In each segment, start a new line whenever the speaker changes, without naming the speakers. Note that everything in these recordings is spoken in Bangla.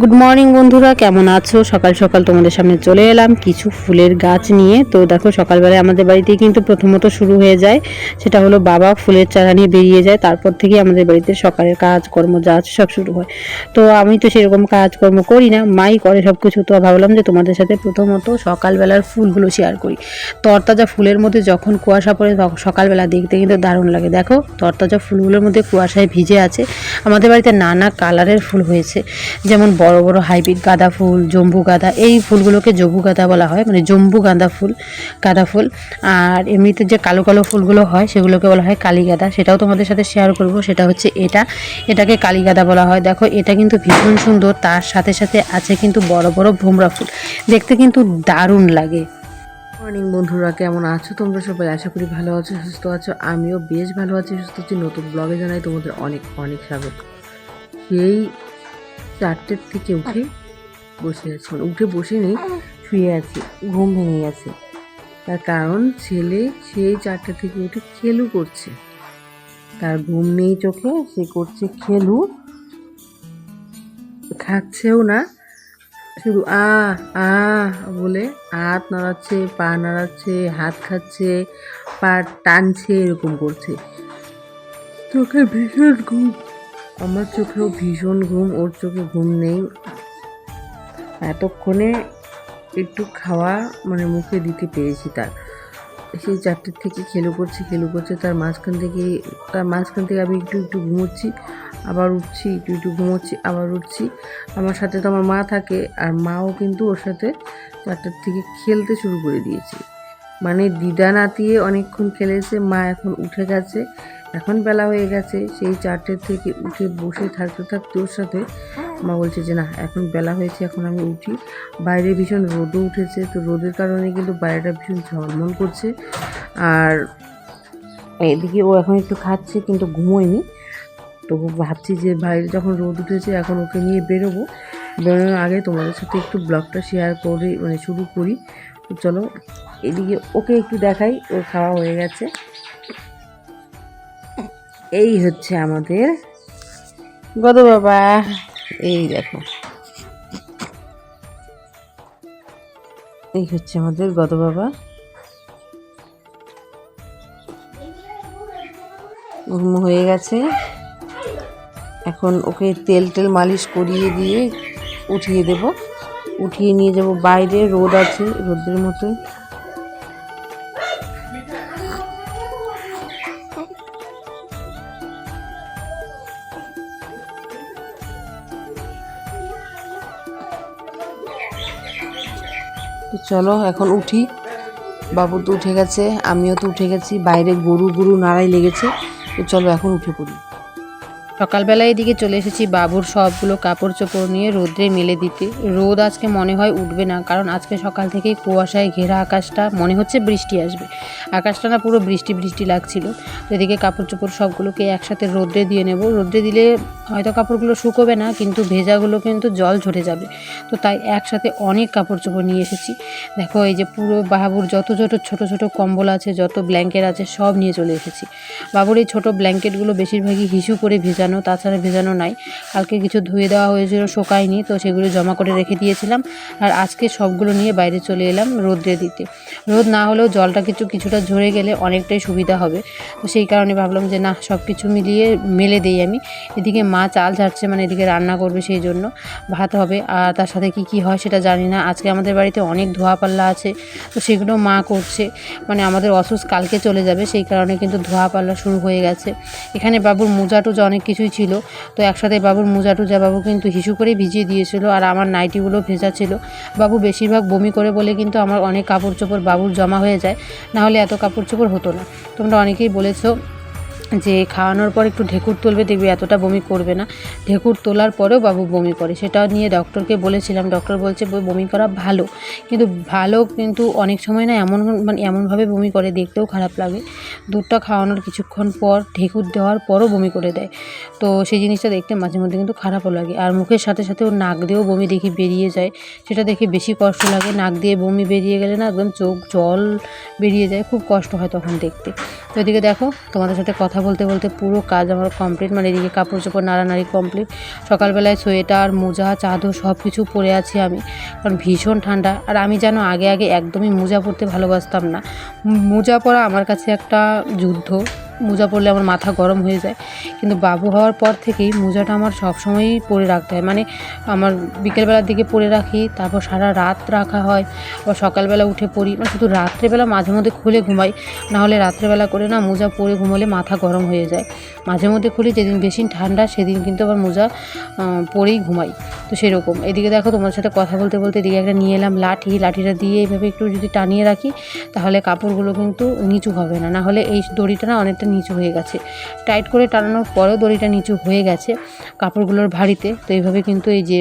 গুড মর্নিং বন্ধুরা। কেমন আছো? সকাল সকাল তোমাদের সামনে চলে এলাম কিছু ফুলের গাছ নিয়ে। তো দেখো, সকালবেলায় আমাদের বাড়িতে কিন্তু প্রথমত শুরু হয়ে যায়। সেটা হলো বাবা ফুলের চারা নিয়ে বেরিয়ে যায়। তারপর থেকে আমাদের বাড়িতে সকালের কাজকর্ম যা আছে সব শুরু হয়। তো আমি তো সেরকম কাজকর্ম করি না, মাই করে সব কিছু। তো ভাবলাম যে তোমাদের সাথে প্রথমত সকালবেলার ফুলগুলো শেয়ার করি। তরতাজা ফুলের মধ্যে যখন কুয়াশা পড়ে সকালবেলা দেখতে কিন্তু দারুণ লাগে। দেখো, তরতাজা ফুলগুলোর মধ্যে কুয়াশায় ভিজে আছে। আমাদের বাড়িতে নানা কালারের ফুল হয়েছে। যেমন বড় বড় হাইব্রিড গাঁদা ফুল, জম্বু গাঁদা, এই ফুলগুলোকে জম্বু গাঁদা বলা হয় মানে জম্বু গাঁদা ফুল গাঁদা ফুল। আর এমনিতে যে কালো কালো ফুলগুলো হয়, সেগুলোকে বলা হয় কালী গাঁদা। সেটাও তোমাদের সাথে শেয়ার করব, সেটা হচ্ছে এটা। এটাকে কালী গাঁদা বলা হয়। দেখো, এটা কিন্তু ভীষণ সুন্দর, তার সাথে সাথে আছে কিন্তু বড় বড় ভোমরা ফুল। দেখতে কিন্তু দারুণ লাগে। মর্নিং বন্ধুরা, কেমন আছো তোমরা সবাই? আশা করি ভালো আছো, সুস্থ আছো। আমিও বেশ ভালো আছি, সুস্থ আছি। নতুন ব্লগে জানাই তোমাদের অনেক অনেক স্বাগত। সেই চারটের থেকে উঠে বসে আছি। উঠে বসে নেই, শুয়ে আছি, ঘুম ভেঙে গেছে। তার কারণ ছেলে সেই চারটে থেকে উঠে খেলু করছে। তার ঘুম নেই চোখে, সে করছে খেলু। খাচ্ছেও না, শুধু আ আ বলে হাত নাড়াচ্ছে, পা নাড়াচ্ছে, হাত খাচ্ছে, পা টানছে, এরকম করছে। চোখে ভীষণ ঘুম আমার চোখেও ভীষণ ঘুম, ওর চোখে ঘুম নেই। এতক্ষণে একটু খাওয়া মানে মুখে দিতে পেরেছি তার। সেই চারটের থেকে খেলু করছে খেলু করছে, তার মাঝখান থেকে, তার মাঝখান থেকে আমি একটু একটু ঘুমোচ্ছি, আবার উঠছি, একটু একটু ঘুমোচ্ছি, আবার উঠছি। আমার সাথে তো আমার মা থাকে, আর মাও কিন্তু ওর সাথে চারটার থেকে খেলতে শুরু করে দিয়েছে। মানে দিদা নাতিয়ে অনেকক্ষণ খেলেছে, মা এখন উঠে গেছে এখন বেলা হয়ে গেছে, সেই চারটের থেকে উঠে বসে থাকতে থাকতে ওর সাথে মা বলছে যে, না, এখন বেলা হয়েছে, এখন আমি উঠি। বাইরে ভীষণ রোদও উঠেছে, তো রোদের কারণে কিন্তু বাইরেটা ভীষণ ঝলমল করছে। আর এদিকে ও এখন একটু খাচ্ছে, কিন্তু ঘুমোয়নি। তো ভাবছি যে, বাইরে যখন রোদ উঠেছে, এখন ওকে নিয়ে বেরোবো। বেরোনোর আগে তোমাদের সাথে একটু ব্লগটা শেয়ার করে মানে শুরু করি। চলো, এদিকে ওকে একটু দেখাই, ওর খাওয়া হয়ে গেছে। এই হচ্ছে আমাদের গদ বাবা। এই দেখো। এই হচ্ছে আমাদের গদ বাবা। ঘুম হয়ে গেছে। এখন ওকে তেল টেল মালিশ করিয়ে দিয়ে উঠিয়ে দেব। উঠিয়ে নিয়ে যাব বাইরে রোদ আছে রোদের মতো তো চলো, এখন উঠি। বাবু তো উঠে গেছে, আমিও তো উঠে গেছি, বাইরে গরু গরু নাড়াই লেগেছে। তো চলো, এখন উঠে পড়ি। সকালবেলা এদিকে চলে এসেছি বাবুর সবগুলো কাপড় চোপড় নিয়ে রোদ্রে মেলে দিতে। রোদ আজকে মনে হয় উঠবে না, কারণ আজকে সকাল থেকেই কুয়াশায় ঘেরা আকাশটা, মনে হচ্ছে বৃষ্টি আসবে। আকাশটা না পুরো বৃষ্টি বৃষ্টি লাগছিল। এদিকে কাপড় চোপড় সবগুলোকে একসাথে রোদ্রে দিয়ে নেব। রোদ্রে দিলে হয়তো কাপড়গুলো শুকোবে না, কিন্তু ভেজাগুলো কিন্তু জল ঝরে যাবে। তো তাই একসাথে অনেক কাপড় চোপড় নিয়ে এসেছি। দেখো, এই যে পুরো বাবুর যত ছোট ছোট ছোট কম্বল আছে, যত ব্ল্যাঙ্কেট আছে, সব নিয়ে চলে এসেছি। বাবুর এই ছোটো ব্ল্যাঙ্কেটগুলো বেশিরভাগই হিসু করে ভেজানো, তাছাড়া ভেজানো নাই। কালকে কিছু ধুয়ে দেওয়া হয়েছিল, শোকায়নি, তো সেগুলো জমা করে রেখে দিয়েছিলাম। আর আজকে সবগুলো নিয়ে বাইরে চলে এলাম রোদ্রে দিতে। রোদ না হলেও জলটা কিছু, কিছুটা ঝরে গেলে অনেকটাই সুবিধা হবে। তো সেই কারণে ভাবলাম যে, না সব কিছু মিলিয়ে মেলে দেই আমি। এদিকে মা চাল ঝাড়ছে মানে এদিকে রান্না করবে সেই জন্য। ভাত হবে, আর তার সাথে কি কি হয় সেটা জানি না। আজকে আমাদের বাড়িতে অনেক ধোয়া পাল্লা আছে, তো সেগুলো মা করছে। মানে আমাদের অসুস্থ কালকে চলে যাবে, সেই কারণে কিন্তু ধোয়া পাল্লা শুরু হয়ে গেছে। এখানে বাবুর মোজা টুজা অনেক কিছুই ছিল। তো একসাথে বাবুর মোজা টুজা বাবু কিন্তু হিসু করে ভিজিয়ে দিয়েছিল আর আমার নাইটিগুলো ভেজা ছিল। বাবু বেশিরভাগ বমি করে বলে কিন্তু আমার অনেক কাপড় চোপড় বাবুর জমা হয়ে যায়। নাহলে এত কাপড় চোপড় হতো না। তোমরা অনেকেই বলেছ যে খাওয়ানোর পর একটু ঢেকুর তুলবে, দেখবি এতটা বমি করবে না। ঢেকুর তোলার পরেও বাবু বমি করে। সেটা নিয়ে ডক্টরকে বলেছিলাম। ডক্টর বলছে বমি করা ভালো। কিন্তু ভালো কিন্তু অনেক সময় না এমন মানে এমনভাবে বমি করে, দেখতেও খারাপ লাগে। দুধটা খাওয়ানোর কিছুক্ষণ পর ঢেকুর দেওয়ার পরও বমি করে দেয়। তো সেই জিনিসটা দেখতে মাঝে মধ্যে কিন্তু খারাপও লাগে। আর মুখের সাথে সাথে ওর নাক দিয়েও বমি দেখি বেরিয়ে যায়। সেটা দেখে বেশি কষ্ট লাগে। নাক দিয়ে বমি বেরিয়ে গেলে না একদম চোখ জল বেরিয়ে যায়। খুব কষ্ট হয় তখন দেখতে। তো এদিকে দেখো, তোমাদের সাথে কথা বলতে বলতে পুরো কাজ আমার কমপ্লিট মানে এদিকে কাপড় চোপড় নাড়ানাড়ি কমপ্লিট সকালবেলায় সোয়েটার, মোজা, চাদর সব কিছু পরে আছি আমি, কারণ ভীষণ ঠান্ডা। আর আমি যেন আগে আগে একদমই মোজা পরতে ভালোবাসতাম না। মোজা পরা আমার কাছে একটা যুদ্ধ। মোজা পরলে আমার মাথা গরম হয়ে যায়। কিন্তু বাবু হওয়ার পর থেকেই মোজাটা আমার সবসময়ই পরে রাখতে হয়। মানে আমার বিকেলবেলার দিকে পরে রাখি, তারপর সারা রাত রাখা হয়। আবার সকালবেলা উঠে পড়ি। মানে শুধু রাত্রেবেলা মাঝে মধ্যে খুলে ঘুমাই। নাহলে রাত্রেবেলা করে না মোজা পরে ঘুমালে মাথা গরম হয়ে যায়। মাঝে মধ্যে খুলি, যেদিন বেশি ঠান্ডা সেদিন কিন্তু আবার মোজা পরেই ঘুমাই। তো সেরকম। এদিকে দেখো তোমার সাথে কথা বলতে বলতে এদিকে একটা নিয়ে এলাম লাঠি। লাঠিটা দিয়ে এইভাবে একটু যদি টানিয়ে রাখি, তাহলে কাপড়গুলো কিন্তু নিচু হবে না। না হলে এই দড়িটা না অনেকটা নিচু হয়ে গেছে। টাইট করে টানানোর পরেও দড়িটা নিচু হয়ে গেছে কাপড়গুলোর ভারিতে তো এইভাবে কিন্তু এই যে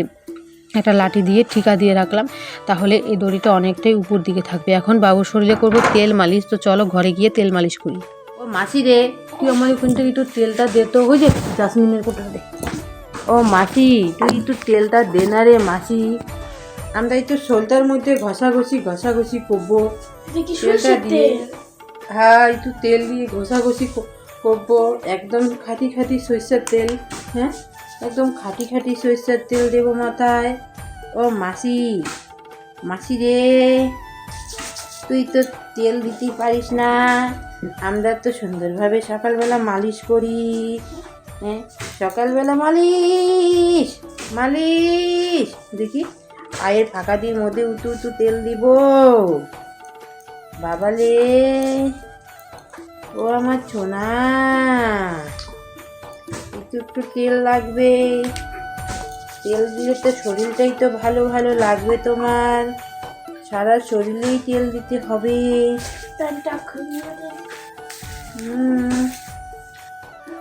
একটা লাঠি দিয়ে ঠিকা দিয়ে রাখলাম। তাহলে এই দড়িটা অনেকটাই উপর দিকে থাকবে। এখন বাবুর শরীরে করব তেল মালিশ। তো চলো ঘরে গিয়ে তেল মালিশ করি। ও মাসি রে তুই আমার ওখান থেকে একটু তেলটা দে তো। ওই যে জাসমিনের কোটা দে। ও মাসি তুই একটু তেলটা দে না রে মাসি। আমরা একটু শোলটার মধ্যে ঘষাঘষি ঘষাঘষি করব। তেলটা দিয়ে
তেল।
হ্যাঁ একটু তেল দিয়ে ঘষাঘষি করব। একদম খাঁটি খাঁটি সরষের তেল হ্যাঁ? একদম খাঁটি খাঁটি সরষের তেল দেবো মাথায়। ও মাসি মাসি রে, তুই তো তেল দিতে পারিস না। আমরা তো সুন্দরভাবে সকালবেলা মালিশ করি হ্যাঁ? সকালবেলা মালিশ মালিশ। দেখি, পায়ের ফাঁকা দিয়ে মধ্যে উঁচু উঁচু তেল দিব। বাবালে ও আমার ছোনা একটু একটু তেল লাগবে। তেল দিলে তো শরীরটাই তো ভালো ভালো লাগবে তোমার। সারা শরীরেই তেল দিতে হবে।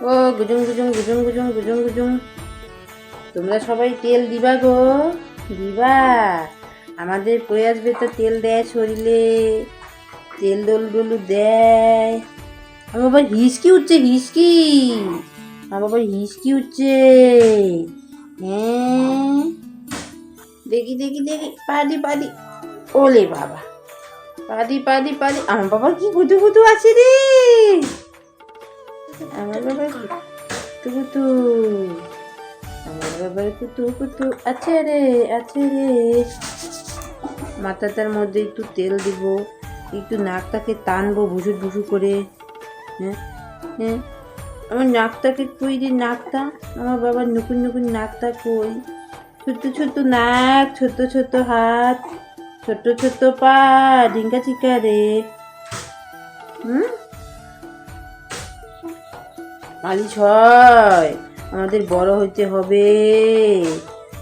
ও, গুজুম গুজুম গুজুম গুজুম গুজুম গুজুম। তোমরা সবাই তেল দিবা গো। দিবা। আমাদের পরে আসবে তো তেল দেয় শরীরে। তেল দোল ডলু দেয়। আমার বাবার হিসকি উঠছে, হিসকি। আমার বাবার হিসকি উঠছে। হ্যাঁ। দেখি দেখি দেখি। পাদি পাদি। ওলে বাবা। পাদি পাদি পাদি। আমার বাবার কি গুতু গুতু আছে রে? আমার বাবার কুতু কুতু আমার বাবার কুতু কুতু আছে রে আছে রে। মাথাটার মধ্যে একটু তেল দিব। একটু নাকটাকে টানবো, ভুসু ভুসু করে। হ্যাঁ? হ্যাঁ? আমার নাকটাকে কই রে নাকটা? আমার বাবার নুকুন নুকুন নাকটা কই? ছোট্ট ছোট্ট নাক ছোট ছোট হাত ছোট ছোট পা ঢিঙ্কা চিকা রে। হুম? মালিশ হয়। আমাদের বড় হইতে হবে।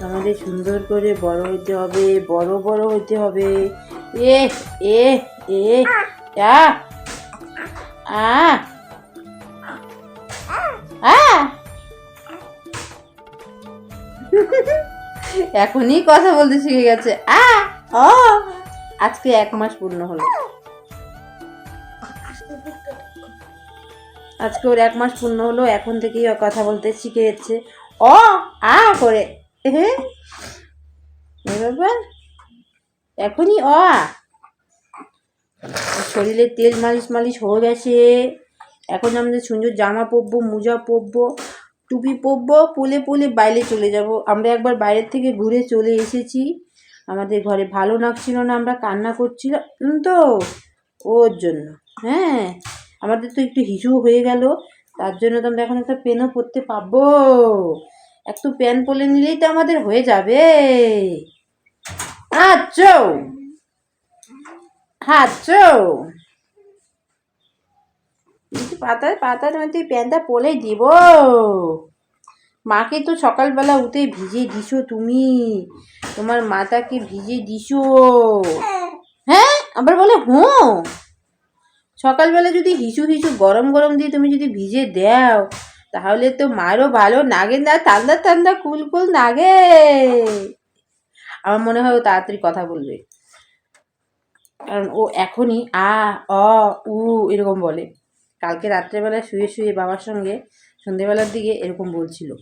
আমাদের সুন্দর করে বড় হইতে হবে, বড় বড় হইতে হবে। এ এ এ আ আ? আ? এখনই কথা বলতে শিখে গেছে। আ? ও আজকে এক মাস পূর্ণ হলো। আজকে ওর এক মাস পূর্ণ হলো, এখন থেকেই ও কথা বলতে শিখে যাচ্ছে অ? আ করে। এখনই অ? শরীরে তেল মালিশ মালিশ হয়ে গেছে। এখন আমাদের সুন্দর জামা পরবো, মোজা পরবো, টুপি পরবো পুলে পুলে বাইরে চলে যাব। আমরা একবার বাইরের থেকে ঘুরে চলে এসেছি। আমাদের ঘরে ভালো লাগছিল না, আমরা কান্না করছিলাম তো, ওর জন্য। হ্যাঁ আমাদের তো একটু হিসু হয়ে গেল, তার জন্য তো আমরা এখন একটা পেনও পরতে পাবো একটু প্যান পরে নিলেই তো আমাদের হয়ে যাবে। আচ্ছা। কিন্তু পাতায় পাতার মধ্যে প্যানটা পরেই দিব। মাকে তো সকালবেলা উঠে ভিজে দিছো তুমি। তোমার মাতাকে ভিজে দিছো। হ্যাঁ আবার বলে হুঁ। সকালবেলা যদি হিসু হিসু গরম গরম দিয়ে তুমি যদি ভিজে দাও, তাহলে তো মারও ভালো নাগে না, ঠান্ডা ঠান্ডা কুল কুল নাগে। আমার মনে হয় ও তাড়াতাড়ি কথা বলবে। কারণ ও এখনই আ, অ, উ এরকম বলে। কালকে রাত্রেবেলায় শুয়ে শুয়ে বাবার সঙ্গে সন্ধেবেলার দিকে এরকম বলছিল।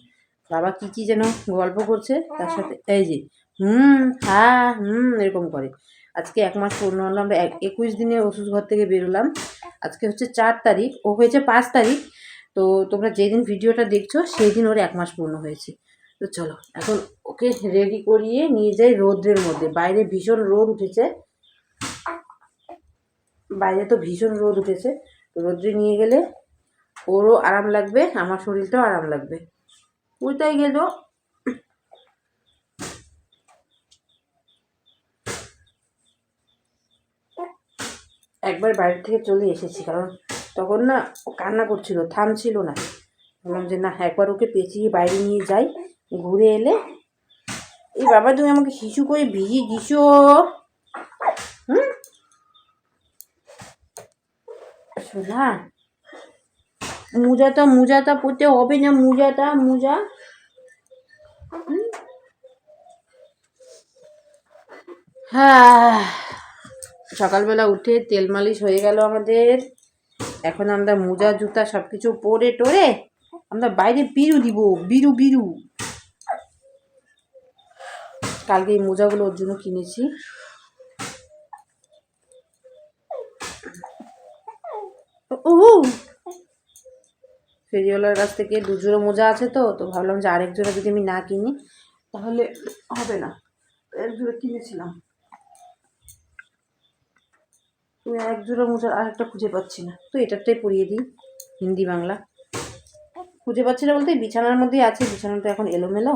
বাবা কি কি যেন গল্প করছে তার সাথে, এই যে, হুম হ্যাঁ হুম, এরকম করে। আজকে এক মাস পূর্ণ হলো, আমরা এক- একুশ দিনে ওষুধ ঘর থেকে বেরোলাম। আজকে হচ্ছে চার তারিখ, ও হয়েছে পাঁচ তারিখ। তো তো তোমরা যেদিন ভিডিওটা দেখছ সেই দিন ওর এক মাস পূর্ণ হয়েছে। তো চলো, এখন ওকে রেডি করিয়ে নিয়ে যাই রোদ্রের মধ্যে। বাইরে ভীষণ রোদ উঠেছে। বাইরে তো ভীষণ রোদ উঠেছে রোদ্রে নিয়ে গেলে ওরও আরাম লাগবে, আমার শরীরটাও আরাম লাগবে। কোথায় গেল। একবার বাইরে থেকে চলে এসেছি, কারণ তখন না ও কান্না করছিল, থামছিল না। বললাম যে, না, একবার ওকে পেঁচিয়ে বাইরে নিয়ে যাই, ঘুরে এলে। এই বাবা তুমি আমাকে শিশু করে ভিজিয়ে দিছো হুম শোনা? মোজাটা মোজাটা পরতে হবে না, মোজাটা, মোজা? হ্যাঁ। সকালবেলা উঠে তেল মালিশ হয়ে গেল আমাদের। এখন আমরা মোজা, জুতা সব কিছু পরে টোরে আমরা বাইরে বিরু দিব, বিরু বিরু। কালকে এই মোজাগুলো ওর জন্য কিনেছি। ও ফেরিওয়ালার কাছ থেকে দুজোড়ো মোজা আছে তো তো ভাবলাম যে আরেক জোড়া যদি আমি না কিনি, তাহলে হবে না। এক জোড়া কিনেছিলাম। এক জোড়া মোজার আরেকটা খুঁজে পাচ্ছি না। তো এটারটাই পরিয়ে দিই, হিন্দি বাংলা। খুঁজে পাচ্ছি না বলতে বিছানার মধ্যেই আছে, বিছানাটা এখন এলোমেলো।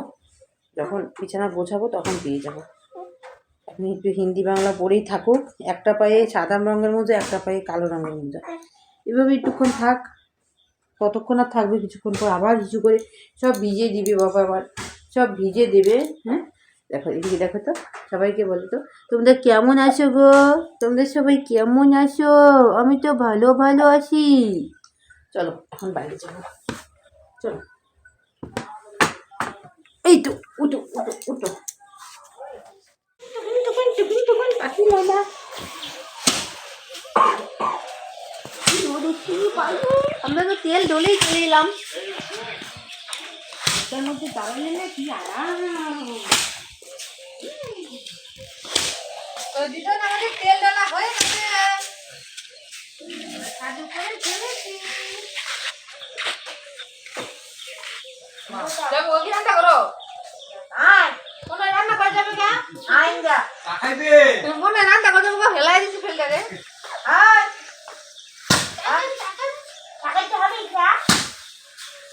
যখন বিছানা গোছাবো তখন পেয়ে যাব। এখন একটু হিন্দি বাংলা পরেই থাকুক। একটা পায়ে সাদা রঙের মোজা, একটা পায়ে কালো রঙের মোজা। এভাবে একটুক্ষণ থাক। কতক্ষণ আর থাকবে কিছুক্ষণ পর আবার কিছু করে সব ভিজে দিবে বাবা আবার। সব ভিজে দেবে হ্যাঁ? দেখো, এদিকে দেখো তো, সবাইকে বলো তো। তোমরা কেমন আছো গো? তোমরা সবাই কেমন আছো? আমি তো ভালো ভালো আছি। চলো, এখন বাইরে যাব। চলো। এই তো, উঠো উঠো উঠো। টুকুন টুকুন আমরা তো তেল ডলেই চলে এলাম। তার মধ্যে দাঁড়ালে না কি আরাম। আমাদের তেল ডালা হয়ে গেছে। কাজু করে ফেলেছি। যাব ওকে রান্না করো? আয়। কোনো রান্না করে যাবে কে আইন যা তুমি মনে রান্না করে যাব হেলাই দিছি ফেলটা রে। আয় আয় টাকাইতে হবে ইচ্ছা টাকাইতে হবে
বিলিতি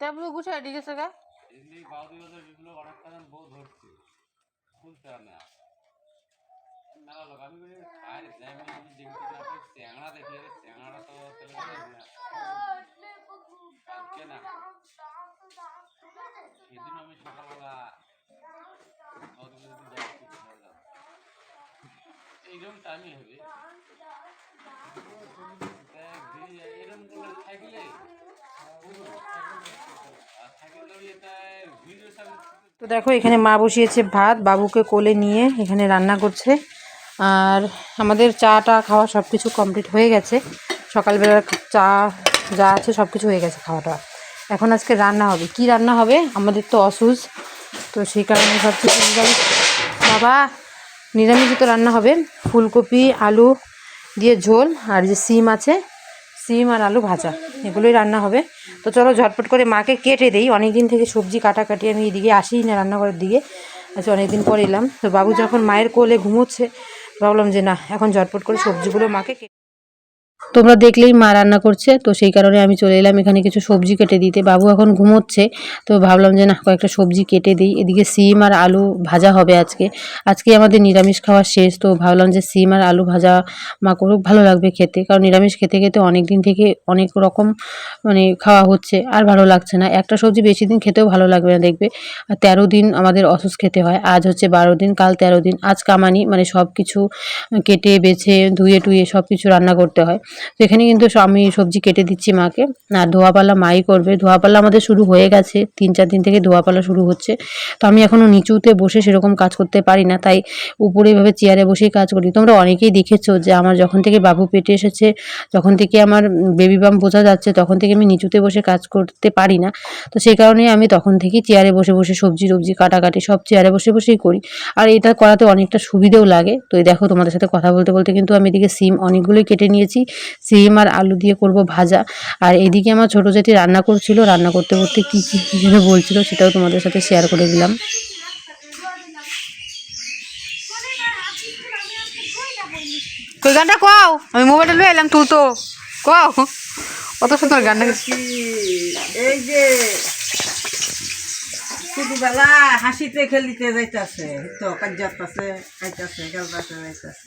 তারপরে গুছাই দিয়ে গেছে গা
এমনি বাউদি বাজার বিপ্লব অনেক কারণ বউ ধরছে খুলতে হয় না মেলা লোক আমি বলি আর জ্যামে আমি দেখতে যাচ্ছি চ্যাংড়া দেখি আরে চ্যাংড়াটা তো তেলে করে না আজকে না সেদিন আমি সকালবেলা বাউদি বাজার দিয়ে যাচ্ছি কোথাও যাব এইরকম টাইমই হবে দেখ, দিদি, এরকম করে থাকলে আর থাকলে ওই এটা ভিডিও সামনে
তো দেখো, এখানে মা বসিয়েছে ভাত, বাবুকে কোলে নিয়ে এখানে রান্না করছে। আর আমাদের চাটা, খাওয়া সব কিছু কমপ্লিট হয়ে গেছে। সকালবেলার চা যা আছে সব কিছু হয়ে গেছে খাওয়াটা। এখন আজকে রান্না হবে। কি রান্না হবে? আমাদের তো অসুজ। তো সেই কারণে সব কিছু নিরামিষ বাবা, নিরামিষই তো রান্না হবে। ফুলকপি, আলু দিয়ে ঝোল, আর যে সিম আছে সিম আর আলু ভাজা, এগুলোই রান্না হবে। তো চলো ঝটপট করে মাকে কেটে দিই। অনেক দিন থেকে সবজি কাটাকাটি আমি এদিকে আসিই না রান্নাঘরের দিকে। আচ্ছা অনেক দিন পর এলাম। তো বাবু যখন মায়ের কোলে ঘুমোচ্ছে, ভাবলাম যে না, এখন ঝটপট করে সবজিগুলো মাকে কেটে তোমরা দেখলেই মা রান্না করছে, তো সেই কারণে আমি চলে এলাম এখানে কিছু সবজি কেটে দিতে। বাবু এখন ঘুমোচ্ছে, তো ভাবলাম যে না, কয়েকটা সবজি কেটে দিই। এদিকে সিম আর আলু ভাজা হবে আজকে। আজকে আমাদের নিরামিষ খাওয়া শেষ, তো ভাবলাম যে সিম আর আলু ভাজা মা করুক, ভালো লাগবে খেতে। কারণ নিরামিষ খেতে খেতে অনেক দিন থেকে অনেক রকম মানে খাওয়া হচ্ছে, আর ভালো লাগছে না। একটা সবজি বেশি দিন খেতেও ভালো লাগবে না, দেখবে। আর তেরো দিন আমাদের অসুস্থ খেতে হয়। আজ হচ্ছে বারো দিন, কাল তেরো দিন। আজ কামানি মানে সব কিছু কেটে, বেছে, ধুয়ে, টুয়ে সব কিছু রান্না করতে হয়। তো এখানে কিন্তু আমি সবজি কেটে দিচ্ছি মাকে। আর ধোয়াপাল্লা মাই করবে। ধোয়াপাল্লা আমাদের শুরু হয়ে গেছে। তিন, চার দিন থেকে ধোয়াপাল্লা শুরু হচ্ছে। তো আমি এখনও নিচুতে বসে সেরকম কাজ করতে পারি না। তাই উপরে এভাবে চেয়ারে বসেই কাজ করি। তোমরা অনেকেই দেখেছ যে আমার যখন থেকে বাবু পেটে এসেছে, যখন থেকে আমার বেবি বাম বোঝা যাচ্ছে, তখন থেকে আমি নিচুতে বসে কাজ করতে পারি না। তো সেই কারণে আমি তখন থেকেই চেয়ারে বসে বসে সবজি টবজি কাটাকাটি সব চেয়ারে বসে, বসেই করি। আর এটা করাতে অনেকটা সুবিধেও লাগে। তো দেখো তোমাদের সাথে কথা বলতে বলতে কিন্তু আমি এদিকে সিম অনেকগুলোই কেটে নিয়েছি। সিম আর আলু দিয়ে করব ভাজা। আর এদিকে আমার ছোটো জেঠি রান্না করছিল রান্না করতে করতে কী কী যেন বলছিল সেটাও তোমাদের সাথে শেয়ার করে দিলাম। কই গানটা কও? আমি মোবাইলটা লয়ে এলাম তুলতো। কও? কত সুন্দর গানটা
এই যে ছোটবেলা হাসিতে খেলিতে যাইতাছে তো কাজাতাছে খাইতাছে খেলতাছে যাইতাছে।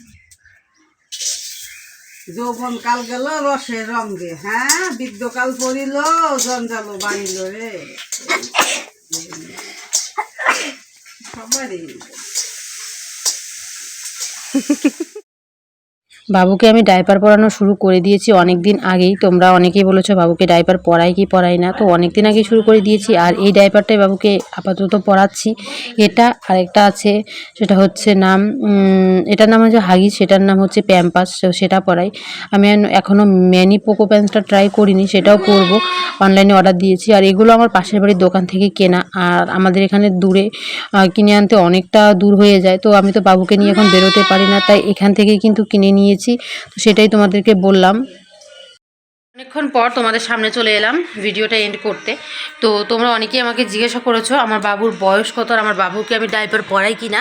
যৌবন কাল গেল রসে রঙে হ্যাঁ বৃদ্ধকাল পড়িল জঞ্জালো বাড়িল রে। সবারই।
বাবুকে আমি ডাইপার পরানো শুরু করে দিয়েছি অনেক দিন আগেই। তোমরা অনেকেই বলেছ, বাবুকে ডাইপার পরাই কি পরাই না? তো অনেক দিন আগেই শুরু করে দিয়েছি আর এই ডাইপারটাই বাবুকে আপাতত পরাচ্ছি। এটা আরেকটা আছে, সেটা হচ্ছে নাম এটার নাম হচ্ছে হাগি, সেটার নাম হচ্ছে প্যাম্পাস সেটা পরাই। আমি এখনও ম্যানি পোকো প্যান্টসটা ট্রাই করিনি, সেটাও করব। অনলাইনে অর্ডার দিয়েছি আর এগুলো আমার পাশের বাড়ির দোকান থেকে কেনা। আর আমাদের এখানে দূরে কিনে আনতে অনেকটা দূর হয়ে যায়। তো আমি তো বাবুকে নিয়ে এখন বেরোতে পারি না, তাই এখান থেকেই কিন্তু কিনে নিয়েছি তো সেটাই তোমাদেরকে বললাম। অনেকক্ষণ পর তোমাদের সামনে চলে এলাম ভিডিওটা এন্ড করতে। তো তোমরা অনেকেই আমাকে জিজ্ঞাসা করেছ, আমার বাবুর বয়স কত? আর আমার বাবুকে আমি ডাইপার পরাই কি না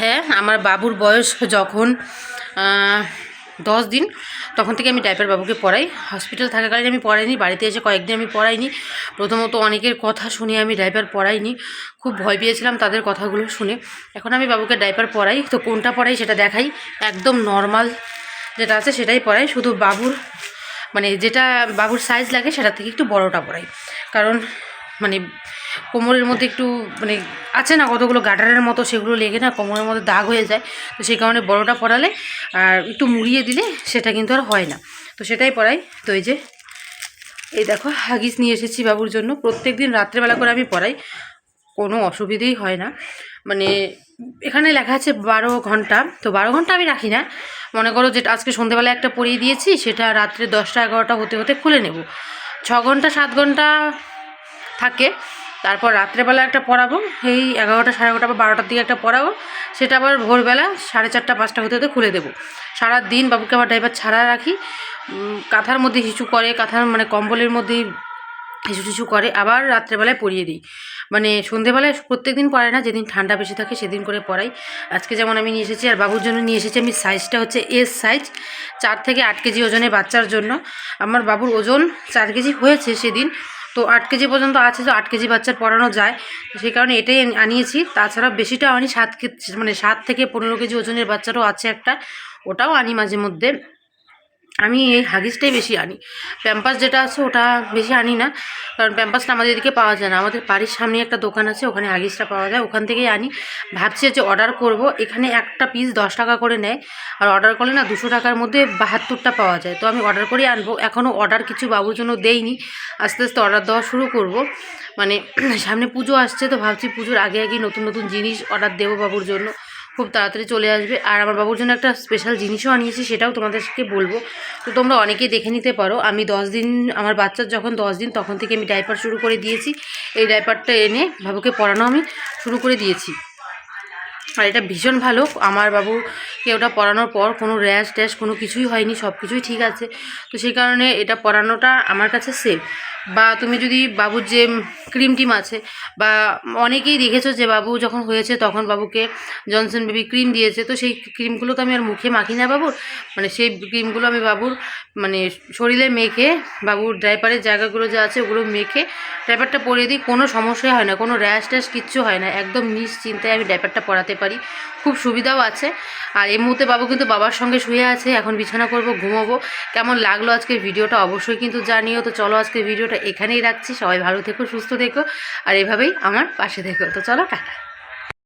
হ্যাঁ আমার বাবুর বয়স যখন দশ দিন, তখন থেকে আমি ডাইপার বাবুকে পড়াই হসপিটাল থাকাকালীন আমি পড়াইনি বাড়িতে এসে কয়েকদিন আমি পড়াইনি প্রথমত অনেকের কথা শুনে আমি ডাইপার পড়াইনি খুব ভয় পেয়েছিলাম তাদের কথাগুলো শুনে। এখন আমি বাবুকে ডাইপার পড়াই তো কোনটা পড়াই সেটা দেখাই। একদম নর্মাল যেটা আছে সেটাই পরাই শুধু বাবুর মানে যেটা বাবুর সাইজ লাগে সেটা থেকে একটু বড়টা পরাই কারণ মানে কোমরের মধ্যে একটু মানে আছে না কতগুলো গাটারের মতো, সেগুলো লেগে না কোমরের মধ্যে দাগ হয়ে যায়। তো সেই কারণে বড়টা পরালে আর একটু মুড়িয়ে দিলে সেটা কিন্তু আর হয় না। তো সেটাই পরাই তো এই যে, এই দেখো, হাগিস নিয়ে এসেছি বাবুর জন্য। প্রত্যেক দিন রাত্রেবেলা করে আমি পরাই কোনো অসুবিধেই হয় না। মানে এখানে লেখা আছে বারো ঘণ্টা। তো বারো ঘণ্টা আমি রাখি না। মনে করো যেটা আজকে সন্ধেবেলা একটা পরিয়ে দিয়েছি, সেটা রাত্রে দশটা এগারোটা হতে হতে খুলে নেব। ছ ঘণ্টা, সাত ঘণ্টা থাকে। তারপর রাত্রেবেলা একটা পড়াবো, এই এগারোটা, সাড়ে এগারোটা বা বারোটার দিকে একটা পড়াবো। সেটা আবার ভোরবেলা সাড়ে চারটা, পাঁচটা হতে হতে খুলে দেবো। সারা দিন বাবুকে আবার ড্রাইভার ছাড়া রাখি। কাঁথার মধ্যে হিসু করে, কাঁথার মানে কম্বলের মধ্যেই হিসু টিসু করে, আবার রাত্রেবেলায় পরিয়ে দিই। মানে সন্ধেবেলায় প্রত্যেক দিন পড়াই না, যেদিন ঠান্ডা বেশি থাকে সেদিন করে পড়াই। আজকে যেমন আমি নিয়ে এসেছি, আর বাবুর জন্য নিয়ে এসেছি আমি সাইজটা হচ্ছে এস সাইজ চার থেকে আট কেজি ওজনের বাচ্চার জন্য। আমার বাবুর ওজন চার কেজি হয়েছে সেদিন, তো আট কেজি পর্যন্ত আছে, তো আট কেজি বাচ্চার পড়ানো যায়। সেই কারণে এটাই আনিয়েছি। তাছাড়া বেশিটা আনি সাত মানে সাত থেকে পনেরো কেজি ওজনের বাচ্চারও আছে একটা, ওটাও আনি মাঝে মধ্যে। আমি এই হাগিসটাই বেশি আনি। প্যাম্পাস যেটা আছে ওটা বেশি আনি না, কারণ প্যাম্পাসটা আমাদের এদিকে পাওয়া যায় না। আমাদের বাড়ির সামনে একটা দোকান আছে, ওখানে হাগিসটা পাওয়া যায়। ওখান থেকেই আনি। ভাবছি যে অর্ডার করব। এখানে একটা পিস দশ টাকা করে নেয়। আর অর্ডার করলে না দুশো টাকার মধ্যে বাহাত্তরটা পাওয়া যায়। তো আমি অর্ডার করে আনব। এখনও অর্ডার কিছু বাবুর জন্য দেইনি। আস্তে আস্তে অর্ডার দেওয়া শুরু করব। মানে সামনে পুজো আসছে, তো ভাবছি পুজোর আগে আগে নতুন নতুন জিনিস অর্ডার দেবো বাবুর জন্য। খুব তাড়াতাড়ি চলে আসবে। আর আমার বাবুর জন্য একটা স্পেশাল জিনিসও আনিয়েছি, সেটাও তোমাদেরকে বলব। তো তোমরা অনেকেই দেখে নিতে পারো, আমি দশ দিন, আমার বাচ্চার যখন দশ দিন, তখন থেকে আমি ডাইপার শুরু করে দিয়েছি। এই ডাইপারটা এনে বাবুকে পড়ানো আমি শুরু করে দিয়েছি। আর এটা ভীষণ ভালো। আমার বাবুকে ওটা পরানোর পর কোনো র্যাশ ট্যাশ কোনো কিছুই হয়নি, সব কিছুই ঠিক আছে। তো সেই কারণে এটা পরানোটা আমার কাছে সেফ বা তুমি যদি বাবুর যে ক্রিম টিম আছে, বা অনেকেই দেখেছ যে বাবু যখন হয়েছে তখন বাবুকে জনসন বেবি ক্রিম দিয়েছে। তো সেই ক্রিমগুলো তো আমি আর মুখে মাখি না বাবুর। মানে সেই ক্রিমগুলো আমি বাবুর মানে শরীরে মেখে বাবুর ডাইপারের জায়গাগুলো যা আছে ওগুলো মেখে ডাইপারটা পরিয়ে দিই। কোনো সমস্যাই হয় না, কোনো র্যাশ ট্যাশ কিচ্ছু হয় না। একদম নিশ্চিন্তায় আমি ডাইপারটা পরাতে পারি। খুব সুবিধাও আছে। আর এই মুহূর্তে বাবু কিন্তু বাবার সঙ্গে শুয়ে আছে। এখন বিছানা করব, ঘুমোবো। কেমন লাগল আজকে ভিডিওটা অবশ্যই কিন্তু জানিও। তো চলো আজকে ভিডিওটা এখানেই রাখছি। সবাই ভালো থেকো, সুস্থ থেকো। আর এভাবেই আমার পাশে থেকো। তো চলো, টাটা।